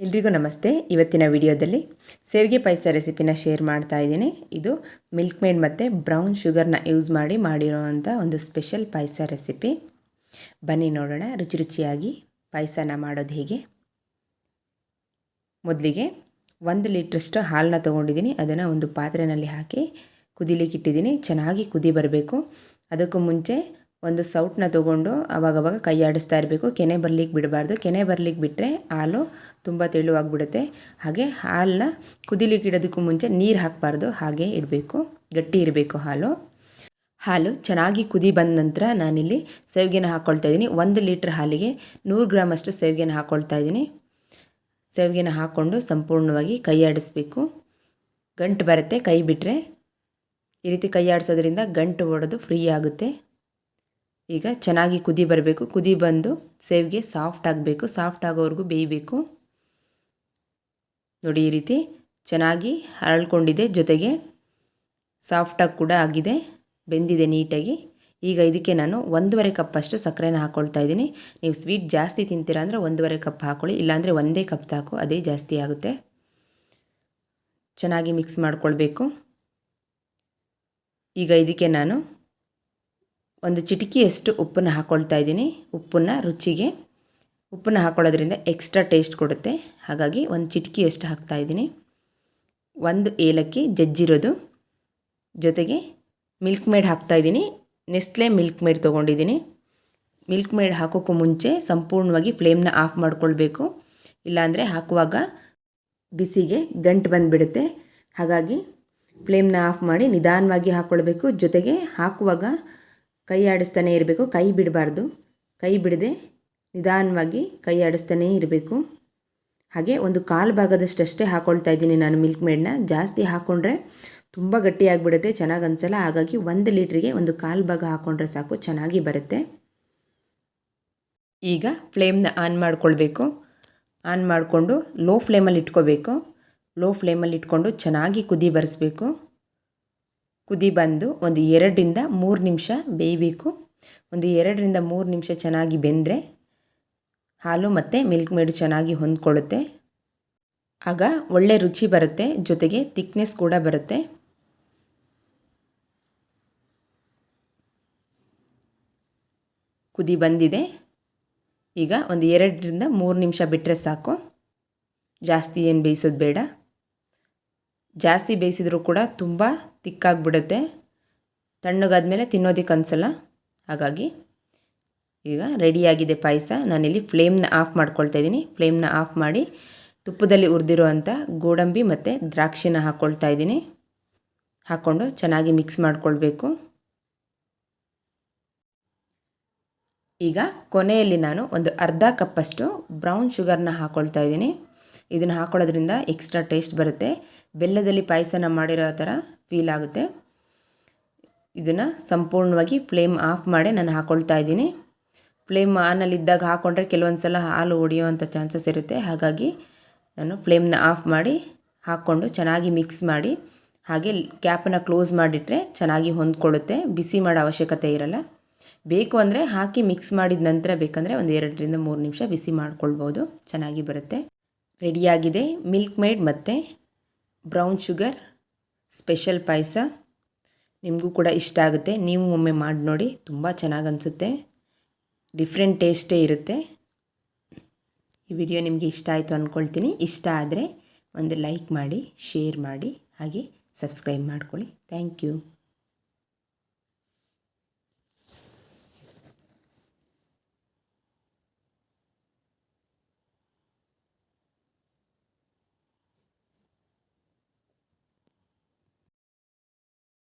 ಎಲ್ರಿಗೂ ನಮಸ್ತೆ. ಇವತ್ತಿನ ವಿಡಿಯೋದಲ್ಲಿ ಸೇವಿಗೆ ಪಾಯಸ ರೆಸಿಪಿನ ಶೇರ್ ಮಾಡ್ತಾ ಇದ್ದೀನಿ. ಇದು ಮಿಲ್ಕ್ ಮೇಡ್ ಮತ್ತು ಬ್ರೌನ್ ಶುಗರ್ನ ಯೂಸ್ ಮಾಡಿ ಮಾಡಿರೋವಂಥ ಒಂದು ಸ್ಪೆಷಲ್ ಪಾಯಸ ರೆಸಿಪಿ. ಬನ್ನಿ ನೋಡೋಣ ರುಚಿ ರುಚಿಯಾಗಿ ಪಾಯಸನ ಮಾಡೋದು ಹೇಗೆ. ಮೊದಲಿಗೆ ಒಂದು ಲೀಟ್ರಷ್ಟು ಹಾಲನ್ನ ತೊಗೊಂಡಿದ್ದೀನಿ. ಅದನ್ನು ಒಂದು ಪಾತ್ರೆಯಲ್ಲಿ ಹಾಕಿ ಕುದಿಲಿಕ್ಕೆ ಇಟ್ಟಿದ್ದೀನಿ. ಚೆನ್ನಾಗಿ ಕುದಿ ಬರಬೇಕು. ಅದಕ್ಕೂ ಮುಂಚೆ ಒಂದು ಸೌಟನ್ನ ತೊಗೊಂಡು ಕೈ ಆಡಿಸ್ತಾ ಇರಬೇಕು. ಕೆನೆ ಬರ್ಲಿಕ್ಕೆ ಬಿಡಬಾರ್ದು. ಕೆನೆ ಬರ್ಲಿಕ್ಕೆ ಬಿಟ್ಟರೆ ಹಾಲು ತುಂಬ ತೆಳುವಾಗಿಬಿಡುತ್ತೆ. ಹಾಗೆ ಹಾಲನ್ನ ಕುದಿಲಿಕ್ಕೆ ಇಡೋದಕ್ಕೂ ಮುಂಚೆ ನೀರು ಹಾಕಬಾರ್ದು. ಹಾಗೆ ಇಡಬೇಕು. ಗಟ್ಟಿ ಇರಬೇಕು ಹಾಲು. ಹಾಲು ಚೆನ್ನಾಗಿ ಕುದಿ ಬಂದ ನಂತರ ನಾನಿಲ್ಲಿ ಸೇವಿಗೆನ ಹಾಕ್ಕೊಳ್ತಾ ಇದ್ದೀನಿ. ಒಂದು ಲೀಟ್ರ್ ಹಾಲಿಗೆ ನೂರು ಗ್ರಾಮಷ್ಟು ಸೇವಿಗೆನ ಹಾಕ್ಕೊಳ್ತಾ ಇದ್ದೀನಿ. ಸೇವಿಗೆನ ಹಾಕ್ಕೊಂಡು ಸಂಪೂರ್ಣವಾಗಿ ಕೈ ಆಡಿಸ್ಬೇಕು ಗಂಟು ಬರುತ್ತೆ. ಕೈ ಬಿಟ್ಟರೆ ಈ ರೀತಿ ಕೈ ಆಡಿಸೋದ್ರಿಂದ ಗಂಟು ಒಡೆದು ಫ್ರೀ ಆಗುತ್ತೆ. ಈಗ ಚೆನ್ನಾಗಿ ಕುದಿ ಬರಬೇಕು. ಕುದಿ ಬಂದು ಸೇವಿಗೆ ಸಾಫ್ಟ್ ಆಗಬೇಕು. ಸಾಫ್ಟ್ ಆಗೋವರೆಗೂ ಬೇಯಬೇಕು. ನೋಡಿ ಈ ರೀತಿ ಚೆನ್ನಾಗಿ ಹರಳ್ಕೊಂಡಿದೆ. ಜೊತೆಗೆ ಸಾಫ್ಟಾಗಿ ಕೂಡ ಆಗಿದೆ. ಬೆಂದಿದೆ ನೀಟಾಗಿ. ಈಗ ಇದಕ್ಕೆ ನಾನು ಒಂದೂವರೆ ಕಪ್ಪಷ್ಟು ಸಕ್ಕರೆನ ಹಾಕ್ಕೊಳ್ತಾ ಇದ್ದೀನಿ. ನೀವು ಸ್ವೀಟ್ ಜಾಸ್ತಿ ತಿಂತೀರಾ ಅಂದರೆ ಒಂದೂವರೆ ಕಪ್ ಹಾಕ್ಕೊಳ್ಳಿ ಇಲ್ಲಾಂದರೆ ಒಂದೇ ಕಪ್ ಸಾಕು. ಅದೇ ಜಾಸ್ತಿ ಆಗುತ್ತೆ. ಚೆನ್ನಾಗಿ ಮಿಕ್ಸ್ ಮಾಡ್ಕೊಳ್ಬೇಕು. ಈಗ ಇದಕ್ಕೆ ನಾನು ಒಂದು ಚಿಟಿಕಿಯಷ್ಟು ಉಪ್ಪನ್ನು ಹಾಕ್ಕೊಳ್ತಾ ಇದ್ದೀನಿ. ಉಪ್ಪನ್ನು ರುಚಿಗೆ. ಉಪ್ಪನ್ನು ಹಾಕ್ಕೊಳ್ಳೋದ್ರಿಂದ ಎಕ್ಸ್ಟ್ರಾ ಟೇಸ್ಟ್ ಕೊಡುತ್ತೆ. ಹಾಗಾಗಿ ಒಂದು ಚಿಟಕಿಯಷ್ಟು ಹಾಕ್ತಾ ಇದ್ದೀನಿ. ಒಂದು ಏಲಕ್ಕಿ ಜಜ್ಜಿರೋದು. ಜೊತೆಗೆ ಮಿಲ್ಕ್ ಮೇಡ್ ಹಾಕ್ತಾಯಿದ್ದೀನಿ ನೆಸ್ಲೆ ಮಿಲ್ಕ್ ಮೇಡ್ ತೊಗೊಂಡಿದ್ದೀನಿ. ಮಿಲ್ಕ್ ಮೇಡ್ ಹಾಕೋಕ್ಕೂ ಮುಂಚೆ ಸಂಪೂರ್ಣವಾಗಿ ಫ್ಲೇಮ್ನ ಆಫ್ ಮಾಡ್ಕೊಳ್ಬೇಕು. ಇಲ್ಲಾಂದರೆ ಹಾಕುವಾಗ ಬಿಸಿಗೆ ಗಂಟು ಬಂದುಬಿಡುತ್ತೆ. ಹಾಗಾಗಿ ಫ್ಲೇಮ್ನ ಆಫ್ ಮಾಡಿ ನಿಧಾನವಾಗಿ ಹಾಕ್ಕೊಳ್ಬೇಕು ಜೊತೆಗೆ ಹಾಕುವಾಗ ಕೈ ಆಡಿಸ್ತಾನೆ ಇರಬೇಕು. ಕೈ ಬಿಡಬಾರ್ದು. ಕೈ ಬಿಡದೆ ನಿಧಾನವಾಗಿ ಕೈ ಆಡಿಸ್ತಾನೇ ಇರಬೇಕು. ಹಾಗೆ ಒಂದು ಕಾಲು ಭಾಗದಷ್ಟಷ್ಟೇ ಹಾಕ್ಕೊಳ್ತಾ ಇದ್ದೀನಿ ನಾನು ಮಿಲ್ಕ್ ಮೇಡನ್ನ ಜಾಸ್ತಿ ಹಾಕ್ಕೊಂಡ್ರೆ ತುಂಬ ಗಟ್ಟಿಯಾಗಿಬಿಡುತ್ತೆ ಚೆನ್ನಾಗಿ ಅನಿಸಲ್ಲ. ಹಾಗಾಗಿ ಒಂದು ಲೀಟ್ರಿಗೆ ಒಂದು ಕಾಲು ಭಾಗ ಹಾಕ್ಕೊಂಡ್ರೆ ಸಾಕು, ಚೆನ್ನಾಗಿ ಬರುತ್ತೆ. ಈಗ ಫ್ಲೇಮ್ನ ಆನ್ ಮಾಡ್ಕೊಳ್ಬೇಕು. ಆನ್ ಮಾಡಿಕೊಂಡು ಲೋ ಫ್ಲೇಮಲ್ಲಿ ಇಟ್ಕೋಬೇಕು. ಲೋ ಫ್ಲೇಮಲ್ಲಿ ಇಟ್ಕೊಂಡು ಚೆನ್ನಾಗಿ ಕುದಿ ಬರೆಸ್ಬೇಕು. ಕುದಿ ಬಂದು ಒಂದು ಎರಡರಿಂದ ಮೂರು ನಿಮಿಷ ಬೇಯಬೇಕು. ಒಂದು ಎರಡರಿಂದ ಮೂರು ನಿಮಿಷ ಚೆನ್ನಾಗಿ ಬೆಂದರೆ ಹಾಲು ಮತ್ತು ಮಿಲ್ಕ್ ಮೇಡು ಚೆನ್ನಾಗಿ ಹೊಂದ್ಕೊಳ್ಳುತ್ತೆ. ಆಗ ಒಳ್ಳೆ ರುಚಿ ಬರುತ್ತೆ, ಜೊತೆಗೆ ತಿಕ್ನೆಸ್ ಕೂಡ ಬರುತ್ತೆ. ಕುದಿ ಬಂದಿದೆ. ಈಗ ಒಂದು ಎರಡರಿಂದ ಮೂರು ನಿಮಿಷ ಬಿಟ್ಟರೆ ಸಾಕು. ಜಾಸ್ತಿ ಏನು ಬೇಯಿಸೋದು ಬೇಡ. ಜಾಸ್ತಿ ಬೇಯಿಸಿದರೂ ಕೂಡ ತುಂಬ ತಿಕ್ಕಾಗಿಬಿಡುತ್ತೆ. ತಣ್ಣಗಾದ್ಮೇಲೆ ತಿನ್ನೋದಕ್ಕೆ ಅನಿಸಲ್ಲ. ಹಾಗಾಗಿ ಈಗ ರೆಡಿಯಾಗಿದೆ ಪಾಯಸ. ನಾನಿಲ್ಲಿ ಫ್ಲೇಮ್ನ ಆಫ್ ಮಾಡ್ಕೊಳ್ತಾ ಇದ್ದೀನಿ. ಫ್ಲೇಮ್ನ ಆಫ್ ಮಾಡಿ ತುಪ್ಪದಲ್ಲಿ ಉರಿದಿರುವಂಥ ಗೋಡಂಬಿ ಮತ್ತು ದ್ರಾಕ್ಷಿನ ಹಾಕ್ಕೊಳ್ತಾ ಇದ್ದೀನಿ. ಹಾಕ್ಕೊಂಡು ಚೆನ್ನಾಗಿ ಮಿಕ್ಸ್ ಮಾಡಿಕೊಳ್ಬೇಕು. ಈಗ ಕೊನೆಯಲ್ಲಿ ನಾನು ಒಂದು ಅರ್ಧ ಕಪ್ಪಷ್ಟು ಬ್ರೌನ್ ಶುಗರ್ನ ಹಾಕ್ಕೊಳ್ತಾ ಇದ್ದೀನಿ. ಇದನ್ನು ಹಾಕೊಳ್ಳೋದ್ರಿಂದ ಎಕ್ಸ್ಟ್ರಾ ಟೇಸ್ಟ್ ಬರುತ್ತೆ. ಬೆಲ್ಲದಲ್ಲಿ ಪಾಯಸನ ಮಾಡಿರೋ ಥರ ಫೀಲ್ ಆಗುತ್ತೆ. ಇದನ್ನು ಸಂಪೂರ್ಣವಾಗಿ ಫ್ಲೇಮ್ ಆಫ್ ಮಾಡಿ ನಾನು ಹಾಕ್ಕೊಳ್ತಾ ಇದ್ದೀನಿ. ಫ್ಲೇಮ್ ಆನಲ್ಲಿದ್ದಾಗ ಹಾಕ್ಕೊಂಡ್ರೆ ಕೆಲವೊಂದು ಸಲ ಹಾಲು ಒಡೆಯುವಂಥ ಚಾನ್ಸಸ್ ಇರುತ್ತೆ. ಹಾಗಾಗಿ ನಾನು ಫ್ಲೇಮ್ನ ಆಫ್ ಮಾಡಿ ಹಾಕ್ಕೊಂಡು ಚೆನ್ನಾಗಿ ಮಿಕ್ಸ್ ಮಾಡಿ, ಹಾಗೆ ಕ್ಯಾಪನ್ನು ಕ್ಲೋಸ್ ಮಾಡಿಟ್ರೆ ಚೆನ್ನಾಗಿ ಹೊಂದ್ಕೊಳ್ಳುತ್ತೆ. ಬಿಸಿ ಮಾಡೋ ಅವಶ್ಯಕತೆ ಇರಲ್ಲ. ಬೇಕು ಅಂದರೆ ಹಾಕಿ ಮಿಕ್ಸ್ ಮಾಡಿದ ನಂತರ ಬೇಕಂದರೆ ಒಂದು ಎರಡರಿಂದ ಮೂರು ನಿಮಿಷ ಬಿಸಿ ಮಾಡ್ಕೊಳ್ಬೋದು. ಚೆನ್ನಾಗಿ ಬರುತ್ತೆ. ರೆಡಿಯಾಗಿದೆ. ಮಿಲ್ಕ್ ಮೇಡ್ ಮತ್ತು ಬ್ರೌನ್ ಶುಗರ್, ಸ್ಪೆಷಲ್ ಪಾಯಸ. ನಿಮಗೂ ಕೂಡ ಇಷ್ಟ ಆಗುತ್ತೆ. ನೀವು ಒಮ್ಮೆ ಮಾಡಿ ನೋಡಿ, ತುಂಬ ಚೆನ್ನಾಗಿ ಅನಿಸುತ್ತೆ. ಡಿಫ್ರೆಂಟ್ ಟೇಸ್ಟೇ ಇರುತ್ತೆ. ಈ ವಿಡಿಯೋ ನಿಮಗೆ ಇಷ್ಟ ಆಯಿತು ಅಂದ್ಕೊಳ್ತೀನಿ ಇಷ್ಟ ಆದರೆ ಒಂದು ಲೈಕ್ ಮಾಡಿ, ಶೇರ್ ಮಾಡಿ, ಹಾಗೆ ಸಬ್ಸ್ಕ್ರೈಬ್ ಮಾಡ್ಕೊಳ್ಳಿ. Thank you.